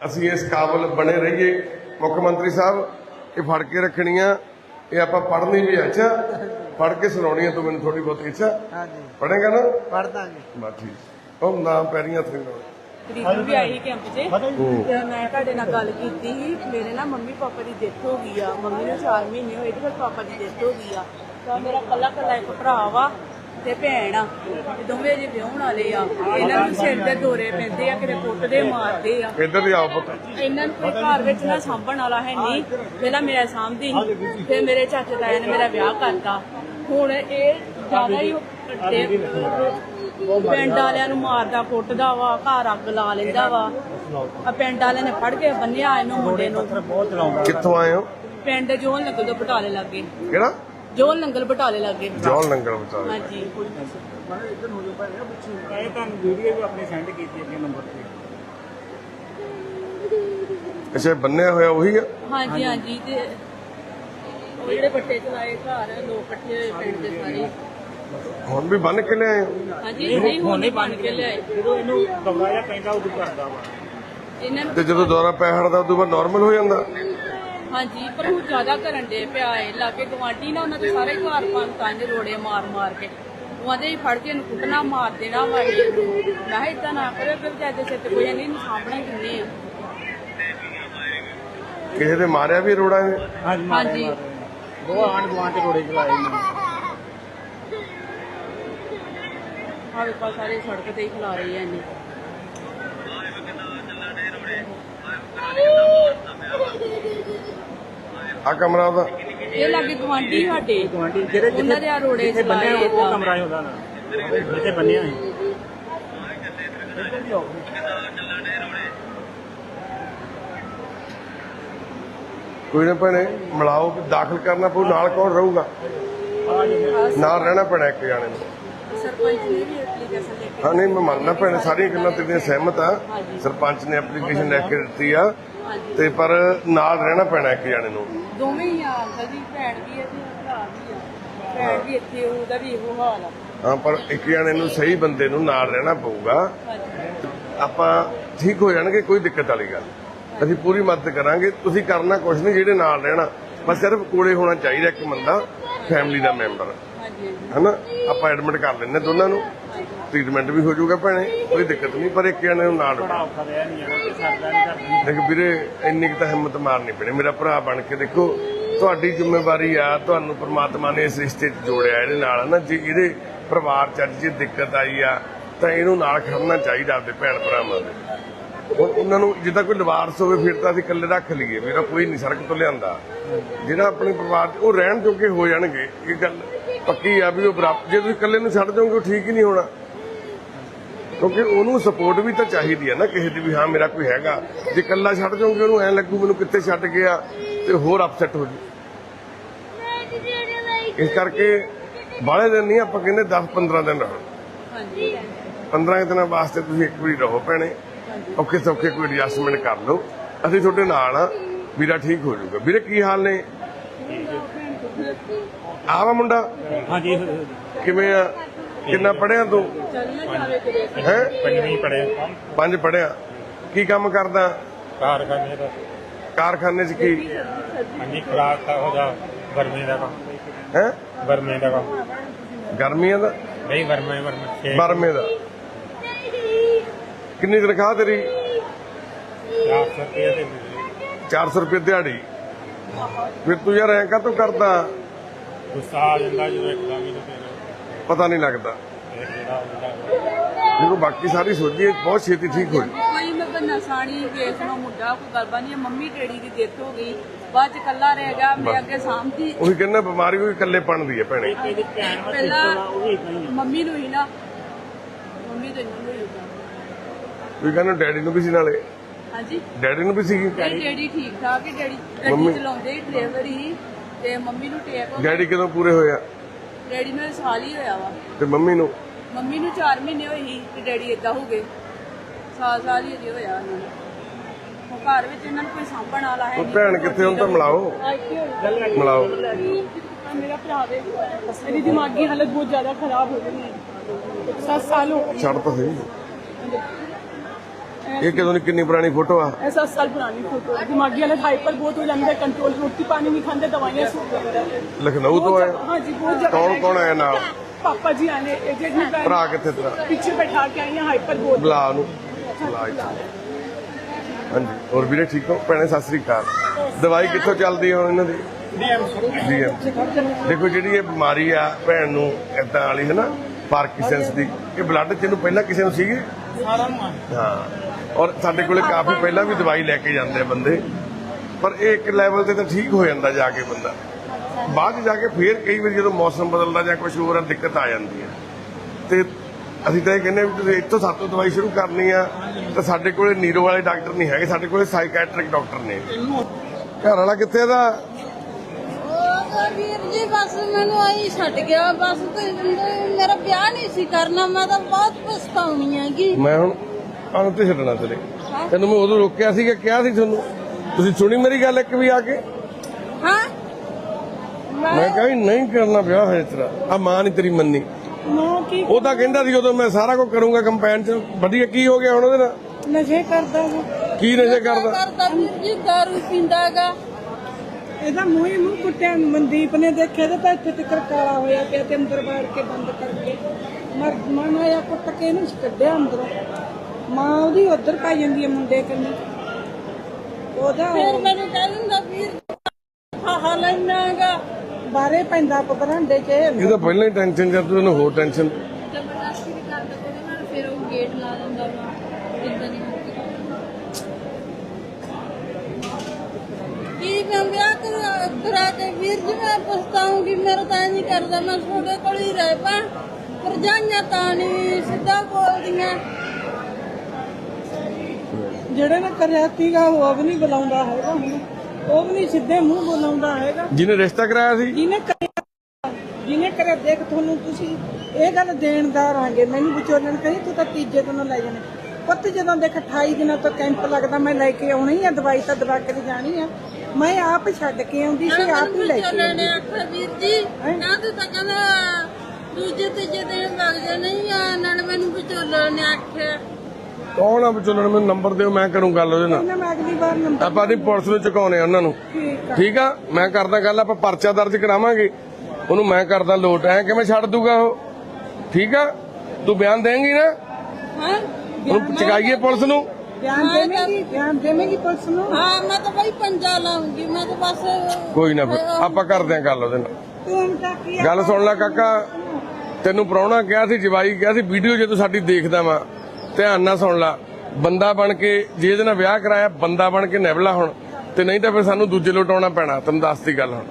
ਅਸੀਂ ਇਸ ਕਾਬਲ ਬਣੇ ਰਹੀਏ। ਮੁੱਖ ਮੰਤਰੀ ਸਾਹਿਬ ਇਹ ਫੜ ਕੇ ਰੱਖਣੀਆਂ ਇਹ ਆਪਾਂ ਪੜ੍ਹਨੀ ਵੀ ਅੱਛਾ? ਪੜ੍ਹ ਕੇ ਸੁਣਾਉਣੀਆਂ ਤੂੰ ਮੈਨੂੰ ਥੋੜੀ ਬਹੁਤੀ ਅੱਛਾ? ਹਾਂਜੀ। ਪੜ੍ਹੇਗਾ ਨਾ? ਪੜ ਦਾਂਗੇ। ਬਸ ਠੀਕ। ਉਹ ਨਾਮ ਪੈਰੀਆਂ ਥਿੰਗ ਤਰੀਕ ਵੀ ਆਈ ਕੈਂਪ 'ਚ। ਮੈਂ ਤੁਹਾਡੇ ਨਾਲ ਗੱਲ ਕੀਤੀ ਸੀ ਮੇਰੇ ਨਾ ਮੰਮੀ ਪਾਪਾ ਦੀ ਡੈਥ ਹੋ ਗਈ ਆ। ਮੰਮੀ ਨੂੰ 4 ਮਹੀਨੇ ਹੋਏ ਤੇ ਫਿਰ ਪਾਪਾ ਦੀ ਡੈਥ ਹੋ ਗਈ ਆ। ਤਾਂ ਮੇਰਾ ਕੱਲਾ ਕੱਲਾ ਇੱਕ ਭਰਾ ਵਾ। ਤੇ ਭੈਣ ਆ ਤੇ ਦੋਵੇਂ ਜੇ ਵਿਆਹਣ ਵਾਲੇ ਆ। ਇਹਨਾਂ ਨੂੰ ਸਿਰ ਦੇ ਦੌਰੇ ਪੈਂਦੇ ਆ ਕਿਤੇ ਕੁੱਟਦੇ ਮਾਰਦੇ ਆ। ਇੱਧਰ ਦੀ ਆਓ ਪੁੱਤ। ਇਹਨਾਂ ਨੂੰ ਕੋਈ ਘਰ ਵਿੱਚ ਨਾ ਸਾਂਭਣ ਵਾਲਾ ਹੈ ਨਹੀਂ। ਪਹਿਲਾਂ ਮੇਰਾ ਸਾਂਭਦੀ ਸੀ ਫਿਰ ਮੇਰੇ ਚਾਚੇ ਤਾਇਆ ਨੇ ਮੇਰਾ ਵਿਆਹ ਕਰਤਾ। ਹੁਣ ਇਹ ਜ਼ਿਆਦਾ ਹੀ ਪਿੰਡ ਵਾਲਿਆਂ ਨੂੰ ਮਾਰਦਾ ਕੁੱਟਦਾ ਵਾ ਘਰ ਅੱਗ ਲਾ ਲੈਂਦਾ ਵਾ। ਆ ਪਿੰਡ ਵਾਲਿਆਂ ਨੇ ਫੜ ਕੇ ਬੰਨਿਆ ਇਹਨੂੰ ਮੁੰਡੇ ਨੂੰ। ਕਿੱਥੋਂ ਆਏ ਹੋ? ਪਿੰਡ ਜੋਨ ਨੰਗਲ ਤੋਂ ਬਟਾਲੇ ਲੱਗੇ। ਕਿਹੜਾ? ਜੋਨ ਨੰਗਲ ਬਟਾਲੇ ਲੱਗੇ। ਜੌਲ ਨੰਗਲ ਵਿਚਾਰੇ ਹਾਂਜੀ। ਇਹ ਤੁਹਾਨੂੰ ਵੀਡੀਓ ਵੀ ਆਪਣੀ ਸੈਂਡ ਕੀਤੀ ਅੱਗੇ ਨੰਬਰ ਤੇ। ਅੱਛਾ ਬੰਨਿਆ ਹੋਇਆ ਉਹੀ ਆ? ਹਾਂਜੀ ਹਾਂਜੀ ਤੇ ਉਹ ਜਿਹੜੇ ਬੱਟੇ ਚਲਾਏ ਘਰ ਲੋਕ ਇਕੱਠੇ ਪਿੰਡ ਦੇ ਸਾਰੇ। ਹੁਣ ਵੀ ਬੰਨ ਕੇ ਲਿਆਏ? ਹੋ? ਹਾਂਜੀ ਨਹੀਂ ਹੁਣ ਨਹੀਂ ਬਣ ਕੇ ਲਿਆਏ। ਜਦੋਂ ਇਹਨੂੰ ਦੌਰਾ ਜਾਂ ਪੈਂਦਾ ਉਦੋਂ ਕਰਦਾ ਵਾ। ਇਹਨਾਂ ਨੂੰ ਤੇ ਜਦੋਂ ਦੌਰਾ ਪੈ ਹਟਦਾ ਉਦੋਂ ਬਾਅਦ ਨਾਰਮਲ ਹੋ ਜਾਂਦਾ। ਹਾਂਜੀ ਪਰ ਉਹ ਜ਼ਿਆਦਾ ਕਰਨ ਦੇ ਪਿਆ ਏ। ਲਾਗੇ ਗਵਾਂਢੀ ਨਾ ਉਹਨਾਂ ਦੇ ਸਾਰੇ ਘਰ ਪੰਨ ਕੰਜ ਰੋੜੇ ਮਾਰ ਮਾਰ ਕੇ। ਉਹਦੇ ਹੀ ਫੜ ਕੇ ਕੁੱਟਣਾ ਮਾਰ ਦੇਣਾ ਵਾ ਨੂੰ। ਏਦਾਂ ਨਾ ਕਰਿਓ ਫਿਰ ਜਦ ਸਿਰ ਤੇ ਕੋਈ ਨਹੀਂ ਸਾਂਭਣਾ ਕਿੰਨੇ ਆ। ਕਿਸੇ ਦੇ ਮਾਰਿਆ ਵੀ ਰੋੜਾ ਨੇ ਹਾਂਜੀ ਹਾਂਜੀ। ਦੋ ਆਂਡ ਗਵਾਂ ਤੇ ਰੋੜੇ ਚਲਾਏ ਨੇ। ਆਵੇ ਪਾ ਸਾਰੇ ਸੜਕ ਤੇ ਹੀ ਖਲਾ ਰਹੇ ਆ ਇਹਨੇ। ਆ ਕਮਰਾ ਉਹਦਾ ਇਹ ਲਾਗੇ ਗਵਾਂਢੀ ਸਾਡੇ। ਗਵਾਂਢੀ ਜਿਹੜੇ ਉਹਨਾਂ ਦੇ ਆ ਰੋੜੇ ਜਿੱਥੇ ਬੰਨਿਆ ਉਹ। ਕਮਰਾ ਹੀ ਉਹਦਾ ਨਾ। ਜਿੱਥੇ ਬੰਨਿਆ ਸੀ। ਕੋਈ ਨਾ ਭੈਣੇ ਮਿਲਾਓ ਦਾਖਲ ਕਰਨਾ ਪਊ ਨਾਲ ਕੌਣ ਰਹੂਗਾ? ਨਾਲ ਰਹਿਣਾ ਪੈਣਾ ਇੱਕ ਜਾਣੇ ਨੂੰ। ਸਰਪੰਚ ਨੇ ਵੀ ਐਪਲੀਕੇਸ਼ਨ ਲੈ ਕੇ ਹਾਂ ਨਹੀਂ ਮੈਂ ਮੰਨਦਾ ਭੈਣੇ ਸਾਰੀਆਂ ਗੱਲਾਂ ਤੇਰੀਆਂ ਸਹਿਮਤ ਆ। ਸਰਪੰਚ ਨੇ ਐਪਲੀਕੇਸ਼ਨ ਲੈ ਕੇ ਦਿੱਤੀ ਆ। ਤੇ ਪਰ ਨਾਲ ਰਹਿਣਾ ਪੈਣਾ ਇੱਕ ਜਾਣੇ ਨੂੰ। ਦੋਵੇਂ ਹੀ ਆ ਅੰਕਲ ਜੀ ਭੈਣ ਵੀ ਹੈ ਤੇ ਭਰਾ ਵੀ ਆ। ਭੈਣ ਵੀ ਇੱਥੇ ਉਹਦਾ ਵੀ ਇਹੋ ਹਾਲ ਆ। ਹਾਂ ਪਰ ਇੱਕ ਜਾਣੇ ਨੂੰ ਸਹੀ ਬੰਦੇ ਨੂੰ ਨਾਲ ਰਹਿਣਾ ਪਊਗਾ। ਆਪਾਂ ਠੀਕ ਹੋ ਜਾਣਗੇ ਕੋਈ ਦਿੱਕਤ ਵਾਲੀ ਗੱਲ। ਅਸੀਂ ਪੂਰੀ ਮਦਦ ਕਰਾਂਗੇ। ਤੁਸੀਂ ਕਰਨਾ ਕੁਝ ਨਹੀਂ ਜਿਹੜੇ ਨਾਲ ਰਹਿਣਾ। ਬਸ ਸਿਰਫ ਕੋਲੇ ਹੋਣਾ ਚਾਹੀਦਾ ਇੱਕ ਬੰਦਾ ਫੈਮਿਲੀ ਦਾ ਮੈਂਬਰ ਹਾਂਜੀ ਹਾਂਜੀ। ਹਨਾ? ਆਪਾਂ ਐਡਮਿਟ ਕਰ ਲੈਂਦੇ ਦੋਨਾਂ ਨੂੰ। ਟ੍ਰੀਟਮੈਂਟ ਵੀ ਹੋ ਜਾਊਗਾ ਭੈਣੇ ਕੋਈ ਦਿੱਕਤ ਨਹੀਂ ਪਰ ਇੱਕ ਜਣੇ ਨੂੰ ਨਾਲ ਬੜਾ ਔਖਾ ਰਿਹਾ ਨਹੀਂ ਹੈ ਕਿ ਸਰਦਾ ਨਹੀਂ ਦੇਖ ਵੀਰੇ ਇੰਨੀ ਕੁ ਤਾਂ ਹਿੰਮਤ ਮਾਰਨੀ ਪੈਣੀ ਮੇਰਾ ਭਰਾ ਬਣ ਕੇ ਦੇਖੋ ਤੁਹਾਡੀ ਜ਼ਿੰਮੇਵਾਰੀ ਆ ਤੁਹਾਨੂੰ ਪ੍ਰਮਾਤਮਾ ਨੇ ਇਸ ਰਿਸ਼ਤੇ 'ਚ ਜੋੜਿਆ ਇਹਦੇ ਨਾਲ ਨਾ ਜੇ ਇਹਦੇ ਪਰਿਵਾਰ 'ਚ ਅੱਜ ਜੇ ਦਿੱਕਤ ਆਈ ਆ ਤਾਂ ਇਹਨੂੰ ਨਾਲ ਖੜਨਾ ਚਾਹੀਦਾ ਆਪਦੇ ਭੈਣ ਭਰਾਵਾਂ ਦੇ। ਹੁਣ ਉਹਨਾਂ ਨੂੰ ਜਿੱਦਾਂ ਕੋਈ ਲਿਵਾਰਸ ਹੋਵੇ ਫਿਰ ਤਾਂ ਅਸੀਂ ਇਕੱਲੇ ਰੱਖ ਲਈਏ ਮੇਰਾ ਕੋਈ ਨਹੀਂ ਸੜਕ ਤੋਂ ਲਿਆਂਦਾ। ਜਿਹੜਾ ਆਪਣੇ ਪਰਿਵਾਰ 'ਚ ਉਹ ਰਹਿਣ ਜੋਗੇ ਹੋ ਜਾਣਗੇ ਇਹ ਗੱਲ ਪੱਕੀ ਆ ਵੀ ਉਹ ਬਰਾਬਰ ਜੇ ਤੁਸੀਂ ਇਕੱਲੇ ਨੂੰ ਛੱਡ ਜਾਓਗੇ ਉਹ ਠੀਕ ਹੀ ਨਹੀਂ ਹੋਣਾ। ਕਿਉਂਕਿ ਉਹਨੂੰ ਸਪੋਰਟ ਵੀ ਤਾਂ ਚਾਹੀਦੀ ਹੈ ਨਾ ਕਿਸੇ ਦੀ ਵੀ ਹਾਂ ਮੇਰਾ ਕੋਈ ਹੈਗਾ। ਜੇ ਇਕੱਲਾ ਛੱਡ ਜਾਓਗੇ ਉਹਨੂੰ ਐ ਲੱਗੂ ਮੈਨੂੰ ਕਿੱਥੇ ਛੱਡ ਗਿਆ ਤੇ ਹੋਰ ਅਪਸੈਟ ਹੋ ਜੂ। ਇਸ ਕਰਕੇ ਬਾਹਲੇ ਦਿਨ ਨਹੀਂ ਆਪਾਂ ਕਹਿੰਦੇ 10 15 ਦਿਨ ਰਹੋ। ਹਾਂਜੀ। 15 ਦਿਨਾਂ ਵਾਸਤੇ ਤੁਸੀਂ ਇੱਕ ਵਾਰੀ ਰਹੋ ਭੈਣੇ। ਔਖੇ ਸੌਖੇ ਕੋਈ ਐਡਜਸਟਮੈਂਟ ਕਰ ਲਓ। ਅਸੀਂ ਤੁਹਾਡੇ ਨਾਲ ਆ ਵੀਰਾ ਠੀਕ ਹੋ ਜਾਊਗਾ। ਵੀਰੇ ਕੀ ਹਾਲ ਨੇ? ਆਵਾ ਮੁੰਡਾ? ਹਾਂਜੀ। ਕਿਵੇਂ ਆ? ਕਿੰਨਾ ਪੜਿਆ ਤੂੰ? ਨਾ ਹੈ? ਪੰਜਵੀਂ ਪੜਿਆ ਪੰਜ ਪੜਿਆ ਕੀ ਕੰਮ ਕਰਦਾ? ਕਾਰਖਾਨੇ ਦਾ। ਕਾਰਖਾਨੇ 'ਚ ਕੀ? ਹਾਂਜੀ ਖਰਾਕ ਦਾ ਉਹਦਾ ਵਰਮੇ ਦਾ ਕੰਮ। ਹੈ? ਵਰਮੇ ਦਾ ਕੰਮ। ਗਰਮੀਆਂ ਦਾ? ਨਹੀਂ ਵਰਮੇ ਵਰਮੇ। ਬਰਮੇ ਦਾ। ਕਿੰਨੀ ਤਨਖਾਹ ਤੇਰੀ? 400 ਰੁਪਏ ਮਿਲੇ 400 ਰੁਪਏ ਦਿਹਾੜੀ। ਫਿਰ ਤੂੰ ਯਾਰ ਐਂ ਕਾਹਤੋਂ ਕਰਦਾ? ਗੁੱਸਾ ਆ ਜਾਂਦਾ ਜਦੋਂ ਇੱਕਦਮ ਹੀ ਤੇ ਫਿਰ ਪਤਾ ਨਹੀਂ ਲੱਗਦਾ। ਦੇਖੋ ਬਾਕੀ ਸਾਰੀ ਸੋਚੀ ਬਹੁਤ ਛੇਤੀ ਠੀਕ ਹੋ ਜਾਊ। ਕੋਈ ਮੈਂ ਬੰਨਾ ਸਾਣੀ ਕੇਸ ਨੂੰ ਮੁੰਡਾ ਕੋਈ ਗੱਲਬਾਤ ਨਹੀਂ ਹੈ। ਮੰਮੀ ਡੈਡੀ ਦੀ ਡੈਥ ਹੋ ਗਈ ਬਾਅਦ ਚ ਕੱਲਾ ਰਹਿ ਗਿਆ ਮੈਂ ਅੱਗੇ ਸਾਂਭਦੀ। ਉਹੀ ਕਹਿੰਦਾ ਬਿਮਾਰੀ ਕੋਈ ਇਕੱਲੇ ਪਣ ਦੀ ਹੈ ਭੈਣੇ। ਇਹਦੀ ਭੈਣ ਵਾ ਪਹਿਲਾਂ sister ਵਾ, ਉਹ ਵੀ ਇਦਾਂ ਹੀ ਆ। ਮੰਮੀ ਨੂੰ ਹੀ ਨਾ ਮੰਮੀ ਤੇ ਨਹੀਂ ਹੋਈ ਕੋਈ ਕਹਿੰਦਾ ਡੈਡੀ ਨੂੰ ਵੀ ਸੀ ਨਾਲੇ। ਹਾਂਜੀ? ਡੈਡੀ ਨੂੰ ਵੀ ਸੀਗੀ? ਡੈਡੀ ਡੈਡੀ ਠੀਕ ਠਾਕ ਹੈ ਡੈਡੀ ਮੰਮੀ? ਗੱਡੀ ਚਲਾਉਂਦੇ ਹੀ ਡਰਾਈਵਰ ਹੀ ਤੇ ਮੰਮੀ ਨੂੰ ਟੇਕ ਹੋ ਡੈਡੀ ਕਦੋਂ ਪੂਰੇ ਹੋਇਆ ਡੈਡੀ ਨੂੰ ਸਾਲ ਹੀ ਹੋਇਆ ਵਾ। ਤੇ ਮੰਮੀ ਨੂੰ? ਮੰਮੀ ਨੂੰ 4 ਮਹੀਨੇ ਹੋਏ ਸੀ ਤੇ ਡੈਡੀ ਇਦਾਂ ਹੋ ਗਏ। ਸਾਲ ਸਾਲ ਹੀ ਅਜੇ ਹੋਇਆ ਉਹਨਾਂ ਨੂੰ। ਉਹ ਘਰ ਵਿੱਚ ਇਹਨਾਂ ਨੂੰ ਕੋਈ ਸਾਂਭਣ ਵਾਲਾ ਹੈ ਉਹ ਭੈਣ ਕਿੱਥੇ ਹੁਣ ਤਾਂ ਮਿਲਾਓ। ਮਿਲਾਓ। ਮੇਰਾ ਭਰਾ ਦੇ ਮੇਰੀ ਦਿਮਾਗੀ ਹਾਲਤ ਬਹੁਤ ਜ਼ਿਆਦਾ ਖਰਾਬ ਹੋ ਗਈ ਹੈ। 7 ਸਾਲ ਹੋ ਗਏ। ਛੱਡ ਤਾਂ ਸਹੀ। ਇਹ ਕਿਦੋਂ ਦੀ ਕਿੰਨੀ ਪੁਰਾਣੀ ਫੋਟੋ ਆ? ਇਹ ਸਾਲ ਪੁਰਾਣੀ ਫੋਟੋ ਹੈ ਦਿਮਾਗੀ ਹਾਲਤ ਹਾਈਪਰ ਬਹੁਤ ਹੋ ਜਾਂਦਾ ਕੰਟਰੋਲ ਰੋਟੀ ਪਾਣੀ ਨਹੀਂ ਖਾਂਦੇ ਦਵਾਈਆਂ ਸੂਟ ਲਖਨਊ ਤੋਂ ਆਇਆ ਹਾਂ ਜੀ ਬਹੁਤ ਜ਼ਿਆਦਾ ਕੌਣ ਕੌਣ ਆਇਆ ਨਾਲ? ਪਾਪਾ ਜੀ ਆਨੇ ਏਜੰਟ ਵੀ ਭੈਣ ਭਰਾ ਕਿੱਥੇ ਤਰਾ? ਪਿੱਛੇ ਬਿਠਾ ਕੇ ਆਈਆਂ ਹਾਈਪਰ ਬਹੁਤ ਬੁਲਾ ਨੂੰ ਬੁਲਾ ਹਾਂਜੀ। ਹੋਰ ਵੀਰੇ ਠੀਕ ਹੋ? ਭੈਣੇ ਸਤਿ ਸ੍ਰੀ ਦਵਾਈ ਕਿੱਥੋਂ ਚੱਲਦੀ ਹੁਣ ਇਹਨਾਂ ਦੀ? ਡੀਐਮ ਦੇਖੋ ਜਿਹੜੀ ਇਹ ਬਿਮਾਰੀ ਆ ਭੈਣ ਨੂੰ ਇਦਾਂ ਵਾਲੀ ਹੈ ਨਾ ਪਾਰਕਿੰਸਨਸ ਦੀ। ਇਹ ਬਲੱਡ ਚ ਪਹਿਲਾਂ ਕਿਸੇ ਨੂੰ ਸੀਗੀ? ਹਾਂ। ਔਰ ਸਾਡੇ ਕੋਲੇ ਕਾਫੀ ਪਹਿਲਾਂ ਵੀ ਦਵਾਈ ਲੈ ਕੇ ਜਾਂਦੇ ਆ ਬੰਦੇ। ਪਰ ਇਹ ਇੱਕ ਲੈਵਲ ਤੇ ਤਾਂ ਠੀਕ ਹੋ ਜਾਂਦਾ ਜਾ ਕੇ ਬੰਦਾ। ਬਾਅਦ ਜਾ ਕੇ ਫੇਰ ਕਈ ਵਾਰ ਜਦੋਂ ਮੌਸਮ ਬਦਲਦਾ ਜਾਂ ਕੁਝ ਹੋਰ ਦਿੱਕਤ ਆ ਜਾਂਦੀ ਹੈ। ਤੇ ਅਸੀਂ ਤਾਂ ਇਹ ਕਹਿੰਦੇ ਵੀ ਤੁਸੀਂ ਇੱਥੋਂ ਸਾਤੋਂ ਦਵਾਈ ਸ਼ੁਰੂ ਕਰਨੀ ਆ ਤਾਂ ਸਾਡੇ ਕੋਲੇ ਨੀਰੋ ਵਾਲੇ ਡਾਕਟਰ ਨਹੀਂ ਹੈਗੇ ਸਾਡੇ ਕੋਲੇ ਸਾਈਕੈਟ੍ਰਿਕ ਡਾਕਟਰ ਨੇ। ਘਰ ਵਾਲਾ ਕਿੱਥੇ ਦਾ ਵੀਰ ਜੀ ਬਸ ਮੈਨੂੰ ਆਈ ਛੱਡ ਗਿਆ। ਬਸ ਤੇ ਮੇਰਾ ਵਿਆਹ ਨਹੀਂ ਸੀ ਕਰਨਾ ਮੈਂ ਤਾਂ ਬਹੁਤ ਪਛਤਾਉਣੀ ਹੈਗੀ। ਮੈਂ ਹੁਣ ਕੰਮ ਤੇ ਛੱਡਣਾ ਤੇਰੇ ਤੈਨੂੰ ਮੈਂ ਉਦੋਂ ਰੋਕਿਆ ਸੀ ਕਿ ਕਿਹਾ ਸੀ ਤੁਹਾਨੂੰ ਤੁਸੀਂ ਸੁਣੀ ਮੇਰੀ ਗੱਲ ਇੱਕ ਵੀ ਆ ਕੇ? ਹਾਂ। ਮੈਂ ਕਿਹਾ ਨਹੀਂ ਕਰਨਾ ਵਿਆਹ ਹੈ ਤੇਰਾ ਆ ਮਾਂ ਨਹੀਂ ਤੇਰੀ ਮੰਨੀ। ਉਹ ਤਾਂ ਕਹਿੰਦਾ ਸੀ ਉਦੋਂ ਮੈਂ ਸਾਰਾ ਕੁਝ ਕਰੂੰਗਾ ਕੰਪੈਨ ਚ ਵਧੀਆ ਕੀ ਹੋ ਗਿਆ ਹੁਣ ਉਹਦੇ ਨਾਲ? ਨਸ਼ੇ ਕਰਦਾ ਉਹ। ਕੀ ਨਸ਼ੇ ਕਰਦਾ? ਕਰਦਾ ਵੀਰ ਜੀ ਇਹਦਾ ਮੂੰਹ ਹੀ ਮੂੰਹ ਕੁੱਟਿਆ ਮਨਦੀਪ ਨੇ ਦੇਖਿਆ ਤੇ ਤਾਂ ਇੱਥੇ ਤੱਕ ਕਾਲਾ ਹੋਇਆ ਪਿਆ ਤੇ ਅੰਦਰ ਬਾੜ ਕੇ ਬੰਦ ਕਰਕੇ ਮਰ ਮਨ ਆਇਆ ਕੁੱਟ ਕੇ ਇਹਨੂੰ ਕੱਢਿਆ ਅੰਦਰੋਂ। ਮਾਂ ਉਹਦੀ ਉਧਰ ਪਾਈ ਜਾਂਦੀ ਹੈ ਮੁੰਡੇ ਕੰਨੀ। ਉਹਦਾ ਫਿਰ ਮੈਨੂੰ ਕਹਿ ਦਿੰਦਾ ਵੀਰ ਹਾਹਾ ਲੈਣਾਗਾ ਬਾਰੇ ਪੈਂਦਾ ਪਬਰਾਂਡੇ 'ਚ। ਇਹ ਤਾਂ ਪਹਿਲਾਂ ਹੀ ਟੈਨਸ਼ਨ ਜਦ ਤੈਨੂੰ ਹੋਰ ਟੈਨਸ਼ਨ ਜ਼ਬਰਦਸਤੀ ਵੀ ਕਰਦਾ ਉਹਦੇ ਨਾਲ ਫਿਰ ਉਹ ਗੇਟ ਲਾ ਦਿੰਦਾ ਵਾ ਇਦਾਂ ਦੀ ਕੀ ਮੈਂ ਵਿਆਹ ਕਰਾ ਕੇ ਵੀਰ ਜੀ ਮੈਂ ਪਛਤਾਉਂਗੀ ਮੇਰਾ ਤਾਂ ਨਹੀਂ ਕਰਦਾ ਮੈਂ ਤੁਹਾਡੇ ਕੋਲ ਹੀ ਰਹਿ ਪਾ। ਪਰਜਾਈਆਂ ਤਾਂ ਨਹੀਂ ਸਿੱਧਾ ਬੋਲਦੀਆਂ। ਜਿਹੜੇ ਨੇ ਕਰਿਆ ਸੀਗਾ ਉਹ ਵੀ ਨਹੀਂ ਬੁਲਾਉਂਦਾ ਹੈਗਾ ਹੁਣ। ਉਹ ਵੀ ਨਹੀਂ ਸਿੱਧੇ ਮੂੰਹ ਬੁਲਾਉਂਦਾ ਹੈਗਾ। ਜਿਹਨੇ ਰਿਸ਼ਤਾ ਕਰਾਇਆ ਸੀ? ਜਿਹਨੇ ਕਰਿਆ ਜਿਹਨੇ ਕਰਿਆ ਦੇਖ ਤੁਹਾਨੂੰ ਤੁਸੀਂ ਇਹ ਗੱਲ ਦੇਣਦਾਰ ਆਂਗੇ ਮੈਨੂੰ ਵਿਚੋਲਣ ਕਹੀ ਤੂੰ ਤਾਂ ਤੀਜੇ ਦਿਨ ਲੈ ਜਾਣੇ। ਪੁੱਤ ਜਦੋਂ ਦੇਖ 28 ਦਿਨਾਂ ਤੋਂ ਕੈਂਪ ਲੱਗਦਾ ਮੈਂ ਲੈ ਕੇ ਆਉਣੀ ਆ ਦਵਾਈ ਤਾਂ ਦਵਾ ਕੇ ਜਾਣੀ ਆ। ਮੈਂ ਆਪ ਛੱਡ ਕੇ ਆਉਂਦੀ ਸੀ ਆਪ ਹੀ ਲੈ ਕੇ ਚੱਲਣੇ ਆਉਂਦੀ ਆਖਿਆ ਵੀਰ ਜੀ ਨਾ ਤੂੰ ਤਾਂ ਕਹਿੰਦਾ ਦੂਜੇ ਤੀਜੇ ਦਿਨ ਲੱਗ ਜਾਣੇ ਆ ਨਾਲ ਮੈਨੂੰ ਵਿਚੋਲਣ ਨੇ ਆਖਿਆ। ਕੌਣ ਆ ਵਿਚੋਲਣ ਮੈਨੂੰ ਨੰਬਰ ਦਿਓ ਮੈਂ ਕਰੂੰ ਗੱਲ ਉਹਦੇ ਨਾਲ। ਮੈਂ ਅਗਲੀ ਵਾਰ ਨੰਬਰ ਆਪਾਂ ਦੀ ਪੁਲਿਸ ਨੂੰ ਚੁਕਾਉਣੇ ਆ ਉਹਨਾਂ ਨੂੰ। ਠੀਕ ਆ। ਠੀਕ ਆ? ਮੈਂ ਕਰਦਾ ਗੱਲ ਆਪਾਂ ਪਰਚਾ ਦਰਜ ਕਰਾਵਾਂਗੇ। ਉਹਨੂੰ ਮੈਂ ਕਰਦਾ ਲੋਟ। ਐ ਕਿਵੇਂ ਛੱਡ ਦੂਗਾ ਉਹ? ਠੀਕ ਆ? ਤੂੰ ਬਿਆਨ ਦੇਂਗੀ ਨਾ? ਹਾਂ? ਉਹਨੂੰ ਚਕਾਈਏ ਪੁਲਿਸ ਨੂੰ? ਬਿਆਨ ਦੇਵੇਂਗੀ? ਬਿਆਨ ਦੇਵੇਂਗੀ ਪੁਲਿਸ ਨੂੰ? ਹਾਂ ਮੈਂ ਤਾਂ ਬਈ ਪੰਜਾ ਲਾਉਂਗੀ ਮੈਂ ਤਾਂ ਬਸ ਕੋਈ ਨਾ ਫਿਰ ਆਪਾਂ ਕਰਦੇ ਆ ਗੱਲ ਉਹਦੇ ਨਾਲ। ਤੂੰ ਤਾਂ ਕੀ? ਗੱਲ ਸੁਣ ਲੈ ਕਾਕਾ ਤੈਨੂੰ ਪ੍ਰਾਹੁਣਾ ਕਿਹਾ ਸੀ ਜਵਾਈ ਕਿਹਾ ਸੀ ਵੀਡੀਓ ਜੇ ਤੂੰ ਸਾਡੀ ਦੇਖਦਾ ਵਾ। ਧਿਆਨ ਨਾਲ ਸੁਣ ਲਾ। ਬੰਦਾ ਬਣ ਕੇ ਜੇ ਇਹਦੇ ਨਾਲ ਵਿਆਹ ਕਰਾਇਆ, ਬੰਦਾ ਬਣ ਕੇ ਨਿਭਲਾ ਹੁਣ। ਤੇ ਨਹੀਂ ਤਾਂ ਫਿਰ ਸਾਨੂੰ ਦੂਜੇ ਲੋਟਾਉਣਾ ਪੈਣਾ, ਤੈਨੂੰ ਦੱਸਦੀ ਗੱਲ ਹੁਣ।